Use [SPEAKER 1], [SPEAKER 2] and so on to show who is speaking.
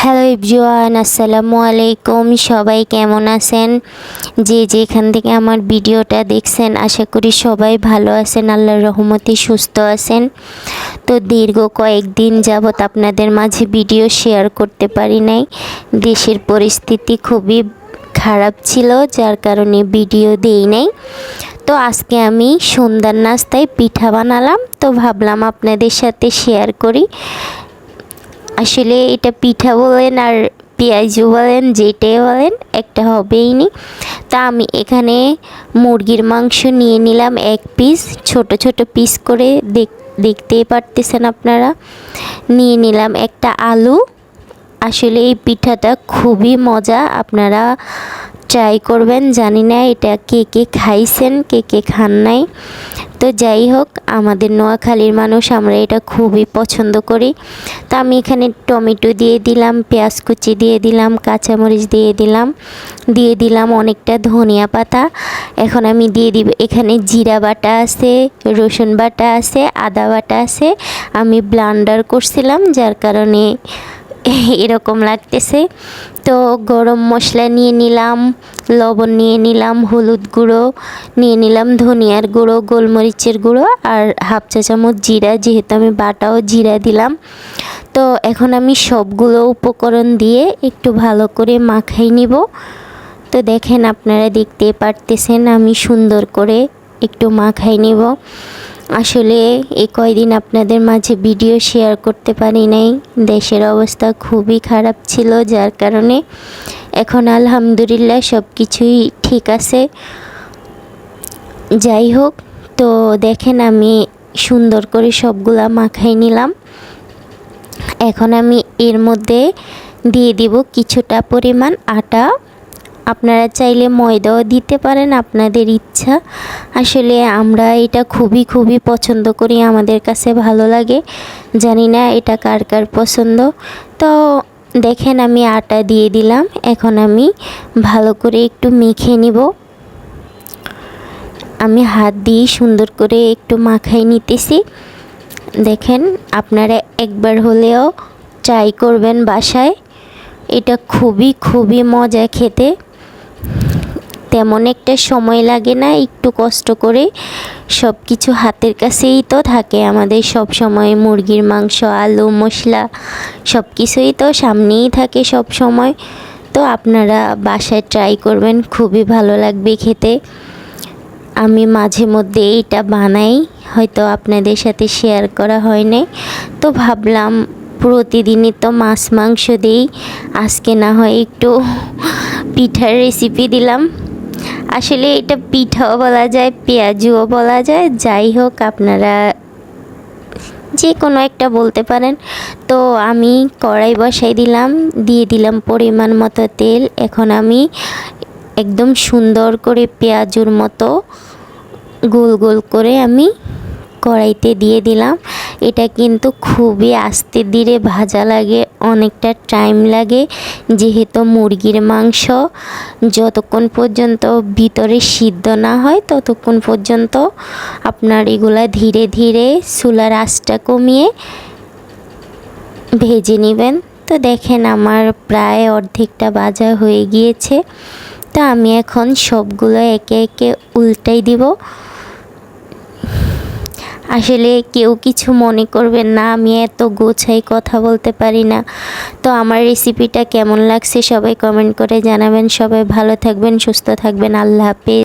[SPEAKER 1] Hello ইবজুয়ান আসসালামু আলাইকুম। সবাই কেমন আছেন? যে যেখান থেকে আমার ভিডিওটা দেখছেন, আশা করি সবাই ভালো আছেন, আল্লাহর রহমতে সুস্থ আছেন। তো দীর্ঘ কয়েকদিন যাবৎ আপনাদের মাঝে ভিডিও শেয়ার করতে পারি নাই। দেশের পরিস্থিতি খুবই খারাপ ছিল, যার কারণে ভিডিও দেই নাই। তো আজকে আমি সন্ধ্যার নাস্তায় পিঠা বানালাম। তো ভাবলাম আপনাদের সাথে শেয়ার করি। আসলে এটা পিঠা বলেন আর পেঁয়াজও বলেন, যেটাই বলেন, একটা হবেই নি। তা আমি এখানে মুরগির মাংস নিয়ে নিলাম এক পিস ছোট ছোট পিস করে দেখ, দেখতেই পারতেছেন আপনারা। নিয়ে নিলাম একটা আলু। আসলে এই পিঠাটা খুবই মজা, আপনারা ট্রাই করবেন, জানি না এটা কে কে খাইছেন, কে কে খান নাই। তো যাই হোক, আমাদের নোয়াখালীর মানুষ, আমরা এটা খুবই পছন্দ করি। তো আমি এখানে টমেটো দিয়ে দিলাম, পেঁয়াজ কুচি দিয়ে দিলাম, কাঁচামরিচ দিয়ে দিলাম দিয়ে দিলাম অনেকটা ধনিয়া পাতা। এখন আমি দিয়ে দিব, এখানে জিরা বাটা আছে, রসুন বাটা আছে, আদা বাটা আছে। আমি ব্লান্ডার করছিলাম, যার কারণে এরকম লাগতেছে। তো গরম মশলা নিয়ে নিলাম, লবণ নিয়ে নিলাম, হলুদ গুঁড়ো নিয়ে নিলাম, ধনিয়ার গুঁড়ো, গোলমরিচের গুঁড়ো আর হাফ চা চামচ জিরা, যেহেতু আমি বাটাও জিরা দিলাম। তো এখন আমি সবগুলো উপকরণ দিয়ে একটু ভালো করে মাখাই নিব। তো দেখেন আপনারা দেখতে পারতেছেন আমি সুন্দর করে একটু মাখাই নিব। আসলে এই কয়দিন আপনাদের মাঝে ভিডিও শেয়ার করতে পারি নাই। দেশের অবস্থা খুবই খারাপ ছিল, যার কারণে এখন আলহামদুলিল্লাহ সব কিছুই ঠিক আছে। যাই হোক, তো দেখেন আমি সুন্দর করে সবগুলা মাখাই নিলাম। এখন আমি এর মধ্যে দিয়ে দিব কিছুটা পরিমাণ আটা। আপনারা চাইলে ময়দাও দিতে পারেন আপনাদের ইচ্ছা। আসলে আমরা এটা খুবই খুবই পছন্দ করি, আমাদের কাছে ভালো লাগে। জানি না এটা কার কার পছন্দ। তো দেখেন আমি আটা দিয়ে দিলাম, এখন আমি ভালো করে একটু মেখে নিব। আমি হাত দিয়ে সুন্দর করে একটু মাখাই নিতেছি। দেখেন আপনারা একবার হলেও ট্রাই করবেন বাসায়। এটা খুবই খুবই মজা খেতে। তেমন একটা সময় লাগে না, একটু কষ্ট করে। সব কিছু হাতের কাছেই তো থাকে আমাদের সব সময় মুরগির মাংস, আলু, মশলা সব কিছুই তো সামনেই থাকে সব সময় তো আপনারা বাসায় ট্রাই করবেন, খুবই ভালো লাগবে খেতে। আমি মাঝে মধ্যে এইটা বানাই, হয়তো আপনাদের সাথে শেয়ার করা হয় নাই। তো ভাবলাম প্রতিদিনই তো মাছ, মাংস দিই। আজকে না হয় একটু পিঠার রেসিপি দিলাম। আসলে এটা পিঠাও বলা যায়, পেঁয়াজুও বলা যায়, যাই হোক আপনারা যে কোনো একটা বলতে পারেন। তো আমি কড়াই বসাই দিলাম, দিয়ে দিলাম পরিমাণ মতো তেল। এখন আমি একদম সুন্দর করে পেঁয়াজুর মতো গোল গোল করে আমি কড়াইতে দিয়ে দিলাম। এটা কিন্তু খুবই আস্তে ধীরে ভাজা লাগে, অনেকটা টাইম লাগে। যেহেতু মুরগির মাংস যতক্ষণ পর্যন্ত ভিতরে সিদ্ধ না হয়, ততক্ষণ পর্যন্ত আপনার এগুলা ধীরে ধীরে চুলার আঁচটা কমিয়ে ভেজে নেবেন। তো দেখেন আমার প্রায় অর্ধেকটা ভাজা হয়ে গিয়েছে। তো আমি এখন সবগুলো একে একে উল্টাই দিব। আসলে কেউ কিছু মনে করবেন না, আমি এত গোছাই কথা বলতে পারি না। তো আমার রেসিপিটা কেমন লাগছে সবাই কমেন্ট করে জানাবেন। সবাই ভালো থাকবেন, সুস্থ থাকবেন। আল্লাহ হাফেজ।